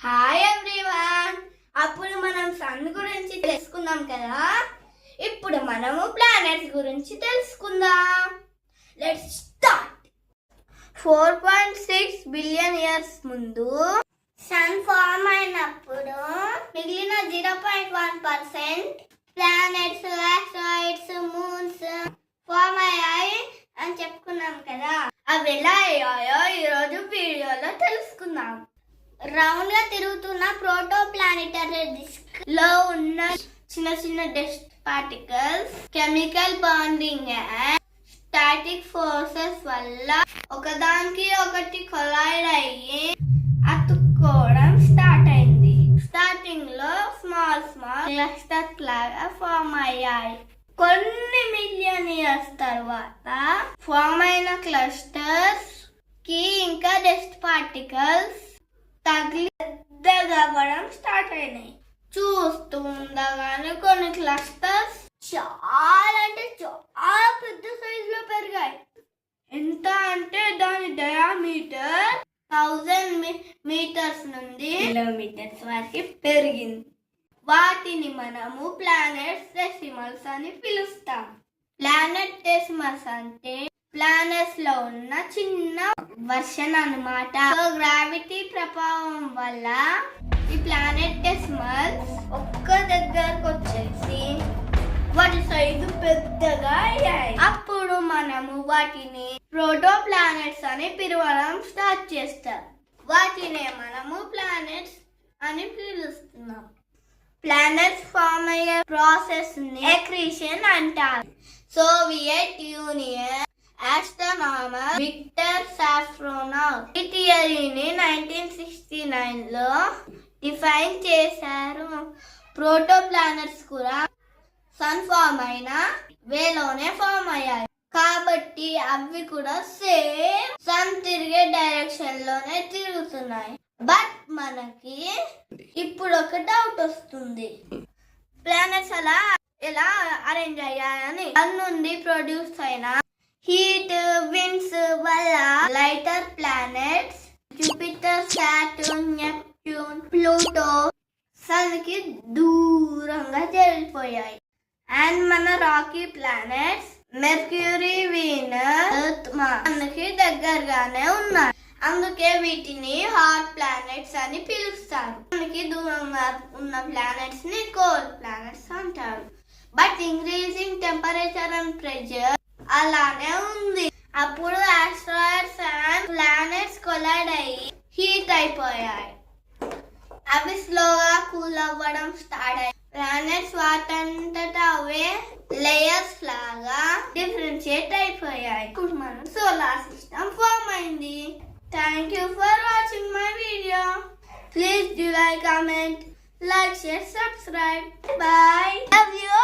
Hi everyone అప్పుడు మనం sun గురించి తెలుసుకున్నాం కదా? ఇప్పుడు మనము ప్లానెట్స్ గురించి తెలుసుకుందాం. Let's start four point six billion years ముందు సన్ ఫామ్ అయినప్పుడు మిగిలిన zero point one percent planets asteroids moons form అయ్యాయి అని చెప్పుకున్నాం కదా? అవి ఎలా అయ్యాయో ఈరోజు వీడియోలో తెలుసుకుందాం. రౌండ్గా తిరుగుతున్న ప్రోటో ప్లానిటరీ డిస్క్లో ఉన్న చిన్న చిన్న dust particles chemical bonding static forces వల్ల ఒకదానికి ఒకటి కొలైడ్ అయ్యి అతుక్కోవడం స్టార్ట్ అయింది. స్టార్టింగ్లో స్మాల్ స్మాల్ క్లస్టర్స్ లాగా ఫామ్ అయ్యాయి. కొన్ని మిలియన్ ఇయర్స్ తర్వాత ఫామ్ అయిన క్లస్టర్స్కి ఇంకా డస్ట్ పార్టికల్స్ తగిలి పెద్దగా అవ్వడం స్టార్ట్ అయినాయి. చూస్తూ ఉండగానే కొన్ని క్లస్టర్స్ చాలా అంటే చాలా పెద్ద సైజ్లో పెరిగాయి. ఎంత అంటే దాని డయామీటర్ థౌజండ్ మీటర్స్ నుండి కిలోమీటర్స్ వరకు పెరిగింది. వాటిని మనము ప్లానెట్స్ డెసిమల్స్ అని పిలుస్తాం. ప్లానెట్ డెసిమల్స్ అంటే ప్లానెట్స్లో ఉన్న చిన్న వర్షన్ అన్నమాట. సో గ్రావిటీ ప్రభావం వల్ల ఈ ప్లానెట్ డెసిమల్స్ ఒక్క దగ్గరకు వచ్చేసి వాటి సైజు పెద్దగా అయ్యాయి. అప్పుడు మనము వాటిని ప్రోటో ప్లానెట్స్ అని పిలవడం స్టార్ట్ చేస్తాం. వాటినే మనము ప్లానెట్స్ అని పిలుస్తున్నాం. ప్లానెట్స్ ఫామ్ అయ్యే ప్రాసెస్ని ఎక్రీషన్ అంటారు. Soviet Union astronomer Victor Safronov ఈ థియరీని నైన్టీన్ సిక్స్టీ నైన్లో డిఫైన్ చేశారు. ప్రోటో ప్లానర్స్ కూడా సన్ ఫామ్ అయిన వేలోనే ఫామ్ అయ్యాయి. కాబట్టి అవి కూడా సేమ్ సన్ తిరిగే డైరెక్షన్లోనే తిరుగుతున్నాయి. బట్ మనకి ఇప్పుడు ఒక డౌట్ వస్తుంది. ప్లానెట్స్ అలా ఎలా అరేంజ్ అయ్యాయని? అన్నుండి ప్రొడ్యూస్ అయిన హీట్ విండ్స్ వల్ల lighter planets Jupiter Saturn Neptune Pluto సన్కి దూరంగా జరిగిపోయాయి అండ్ మన rocky planets Mercury Venus Earth మనకి దగ్గరగానే ఉన్నాయి. అందుకే వీటిని హాట్ ప్లానెట్స్ అని పిలుస్తారు. మనకి దూరంగా ఉన్న ప్లానెట్స్ని కోల్డ్ ప్లానెట్స్ అంటారు. But increasing temperature and pressure అలానే ఉంది. అప్పుడు ఆస్ట్రాయిడ్స్ అండ్ ప్లానెట్స్ కొలైడ్ అయ్యి హీట్ అయిపోయాయి. అవి స్లోగా కూల్ అవ్వడం స్టార్ట్ అయ్యాయి. ప్లానెట్స్ వాటంతట అవే లేయర్స్ లాగా డిఫరెన్షియేట్ అయిపోయాయి. ఇప్పుడు మనం సోలార్ సిస్టమ్ ఫామ్ అయింది. Thank you for watching my video please do like comment like share subscribe bye love you